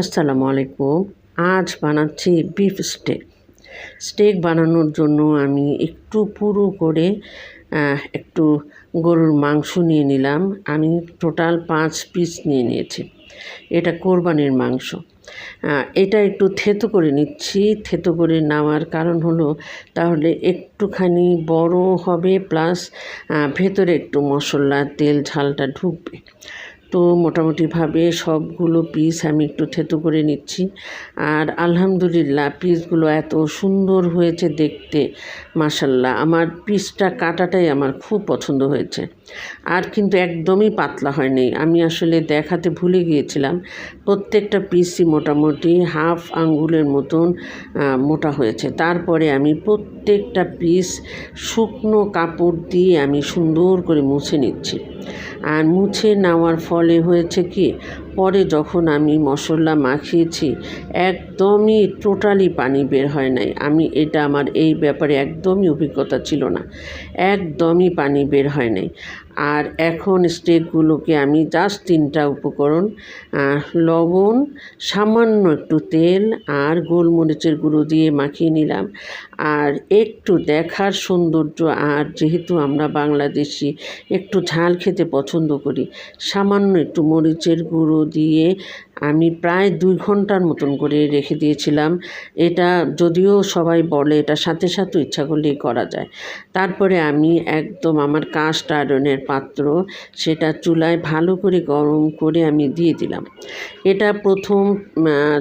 আসসালামু আলাইকুম। আজ বানাচ্ছি বিফ স্টেক স্টেক বানানোর জন্য আমি একটু পুরো করে একটু গরুর মাংস নিয়ে নিলাম। আমি টোটাল পাঁচ পিস নিয়ে নিয়েছি। এটা কোরবানির মাংস। এটা একটু থেতো করে নিচ্ছি। থেতো করে নেওয়ার কারণ হলো, তাহলে একটুখানি বড় হবে প্লাস ভেতরে একটু মশলা, তেল, ঝালটা ঢুকবে। তো মোটামুটিভাবে সবগুলো পিস আমি একটু থেতো করে নিচ্ছি। আর আলহামদুলিল্লাহ পিসগুলো এত সুন্দর হয়েছে দেখতে মাসাল্লাহ আমার পিসটা কাটাটাই আমার খুব পছন্দ হয়েছে। আর কিন্তু একদমই পাতলা হয়নি। আমি আসলে দেখাতে ভুলে গিয়েছিলাম, প্রত্যেকটা পিসই মোটামুটি হাফ আঙ্গুলের মতন মোটা হয়েছে। তারপরে আমি প্রত্যেকটা পিস শুকনো কাপড় দিয়ে আমি সুন্দর করে মুছে নিচ্ছি। আর মুছে নেওয়ার ফলে হয়েছে কি? পরে যখন আমি মশলা মাখিয়েছি, একদমই টোটালি পানি বের হয় নাই। আমি এটা আমার এই ব্যাপারে একদমই অভিজ্ঞতা ছিল না। একদমই পানি বের হয় নাই। আর এখন স্টেকগুলোকে আমি জাস্ট তিনটা উপকরণ লবণ, সামান্য একটু তেল আর গোলমরিচের গুঁড়ো দিয়ে মাখিয়ে নিলাম। আর একটু দেখার সৌন্দর্য, আর যেহেতু আমরা বাংলাদেশি, একটু ঝাল খেতে পছন্দ করি, সামান্য একটু মরিচের গুঁড়ো দিয়ে আমি প্রায় দুই ঘণ্টার মতন করে রেখে দিয়েছিলাম। এটা যদিও সবাই বলে এটা সাথে সাথে ইচ্ছা করলেই করা যায়। তারপরে আমি একদম আমার কাস্ট আয়রনের পাত্র সেটা চুলায় ভালো করে গরম করে আমি দিয়ে দিলাম। এটা প্রথম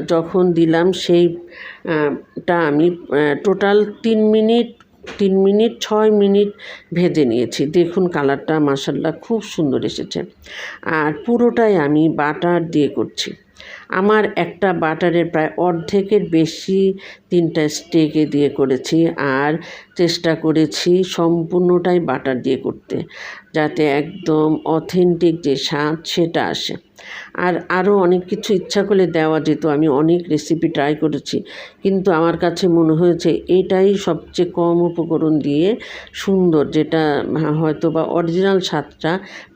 যখন দিলাম সেই টা আমি টোটাল তিন মিনিট তিন মিনিট, ছয় মিনিট ভেজে নিয়েছি। দেখুন কালারটা মাসাল্লাহ খুব সুন্দর এসেছে। আর পুরোটাই আমি বাটার দিয়ে করছি। আমার একটা বাটারের প্রায় অর্ধেকের বেশি তিনটা স্টেকে দিয়ে করেছি আর চেষ্টা করেছি সম্পূর্ণটাই বাটার দিয়ে করতে, যাতে একদম অথেন্টিক যে স্বাদ সেটা আসে। আর আরও অনেক কিছু ইচ্ছা করলে দেওয়া যেত। আমি অনেক রেসিপি ট্রাই করেছি। কিন্তু আমার কাছে মনে হয়েছে এটাই সবচেয়ে কম উপকরণ দিয়ে সুন্দর, যেটা হয়তো বা অরিজিনাল স্বাদটা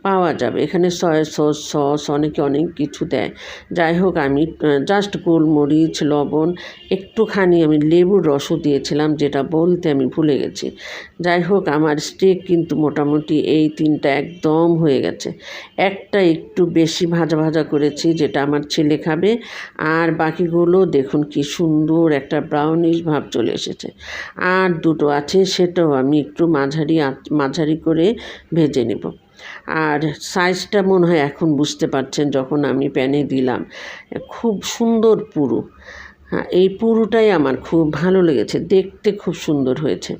পাওয়া যাবে। এখানে সয়া সস সস অনেকে অনেক কিছু দেয়। যাই হোক, আমি জাস্ট গোলমরিচ, লবণ, একটুখানি আমি লেবুর রসও দিয়েছিলাম, যেটা বলতে আমি ভুলে গেছি। যাই হোক, আমার স্টেক কিন্তু মোটামুটি এই তিনটা একদম হয়ে গেছে। একটা একটু বেশি ভাজা ভাজা করেছি, যেটা আমার ছেলে খাবে। আর বাকিগুলো দেখুন কি সুন্দর একটা ব্রাউনিশ ভাব চলে এসেছে। আর দুটো আছে, সেটাও আমি একটু মাঝারি মাঝারি করে ভেজে নেব। আর সাইজটা মনে হয় এখন বুঝতে পারছেন যখন আমি প্যানে দিলাম। খুব সুন্দর পুরু। হ্যাঁ এই পুরোটাই আমার খুব ভালো লেগেছে, দেখতে খুব সুন্দর হয়েছে।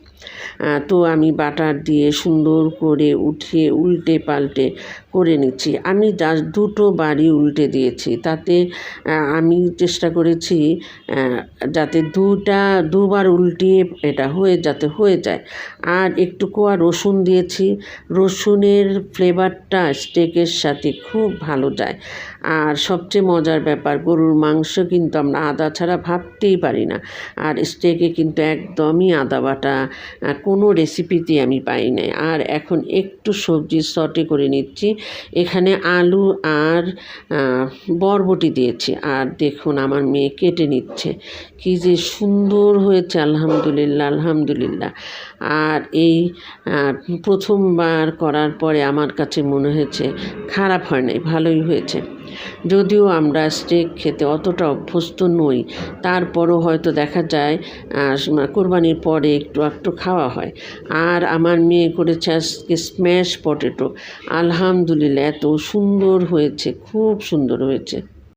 তো আমি বাটার দিয়ে সুন্দর করে উঠিয়ে উল্টে পাল্টে করে নিচ্ছি। আমি দুটো বাড়ি উল্টে দিয়েছি। তাতে আমি চেষ্টা করেছি যাতে দুটা দুবার উল্টিয়ে এটা হয়ে, যাতে হয়ে যায়। আর একটু কোয়া রসুন দিয়েছি। রসুনের ফ্লেভারটা স্টেকের সাথে খুব ভালো যায়। আর সবচেয়ে মজার ব্যাপার, গরুর মাংস কিন্তু আমরা আদা ছাড়া ভাবতেই পারি না। আর স্টেকে কিন্তু একদমই আদা বাটা কোনো রেসিপিতে আমি পাই নাই। আর এখন একটু সবজি সটে করে নিচ্ছি। এখানে আলু আর বরবটি দিয়েছি। আর দেখুন আমার মেয়ে কেটে নিচ্ছে। কি যে সুন্দর হয়েছে, আলহামদুলিল্লাহ আলহামদুলিল্লাহ। আর এই প্রথমবার করার পরে আমার কাছে মনে হয়েছে, খারাপ হয় নাই, ভালোই হয়েছে। যদিও আমরা স্টেক খেতে অতটা অভ্যস্ত নই, তারপরও হয়তো দেখা যায় কোরবানির পরে একটু একটু খাওয়া হয়। আর আমার মেয়ে করেছে আজকে স্ম্যাশ পটেটো আলহামদুলিল্লাহ, এত সুন্দর হয়েছে, খুব সুন্দর হয়েছে।